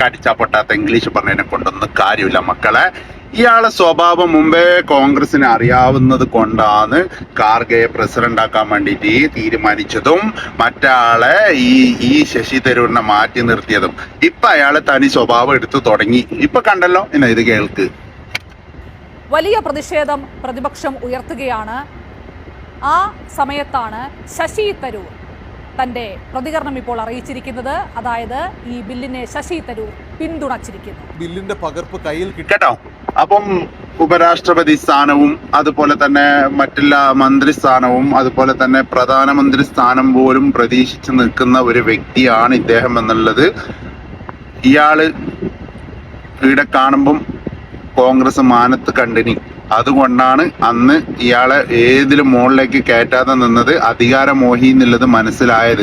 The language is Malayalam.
കടിച്ചാ പൊട്ടാത്ത ഇംഗ്ലീഷ് പറഞ്ഞതിനെ കൊണ്ടൊന്നും കാര്യമില്ല മക്കളെ. ഇയാളെ സ്വഭാവം മുമ്പേ കോൺഗ്രസിന് അറിയാവുന്നത് കൊണ്ടാണ് കാർഗയെ പ്രസിഡന്റ് ആക്കാൻ വേണ്ടിയിട്ട് തീരുമാനിച്ചതും മറ്റാളെ ഈ ഈ ശശി തരൂരിനെ മാറ്റി നിർത്തിയതും. ഇപ്പൊ അയാൾ തനി സ്വഭാവം എടുത്തു തുടങ്ങി. ഇപ്പൊ കണ്ടല്ലോ എന്നാ ഇത് കേൾക്ക്. വലിയ പ്രതിഷേധം പ്രതിപക്ഷം ഉയർത്തുകയാണ്. ആ സമയത്താണ് ശശി തരൂർ തന്റെ പ്രതികരണം ഇപ്പോൾ അറിയിച്ചിരിക്കുന്നത്. അതായത് ഈ ബില്ലിനെ ശശി തരൂർ പിന്തുണച്ചിരിക്കുന്നു. ബില്ലിന്റെ പകർപ്പ് കയ്യിൽ കിട്ടട്ടോ അപ്പം ഉപരാഷ്ട്രപതി സ്ഥാനവും അതുപോലെ തന്നെ മറ്റെല്ലാ മന്ത്രി സ്ഥാനവും അതുപോലെ തന്നെ പ്രധാനമന്ത്രി സ്ഥാനം പോലും പ്രതീക്ഷിച്ചു നിൽക്കുന്ന ഒരു വ്യക്തിയാണ് ഇദ്ദേഹം എന്നുള്ളത്. ഇയാൾ ഇവിടെ കാണുമ്പം കോൺഗ്രസ് മാനത്ത് കണ്ടിനി. അതുകൊണ്ടാണ് അന്ന് ഇയാളെ ഏതിലും മുകളിലേക്ക് കയറ്റാതെ നിന്നത്. അധികാരമോഹി എന്നുള്ളത് മനസ്സിലായത്.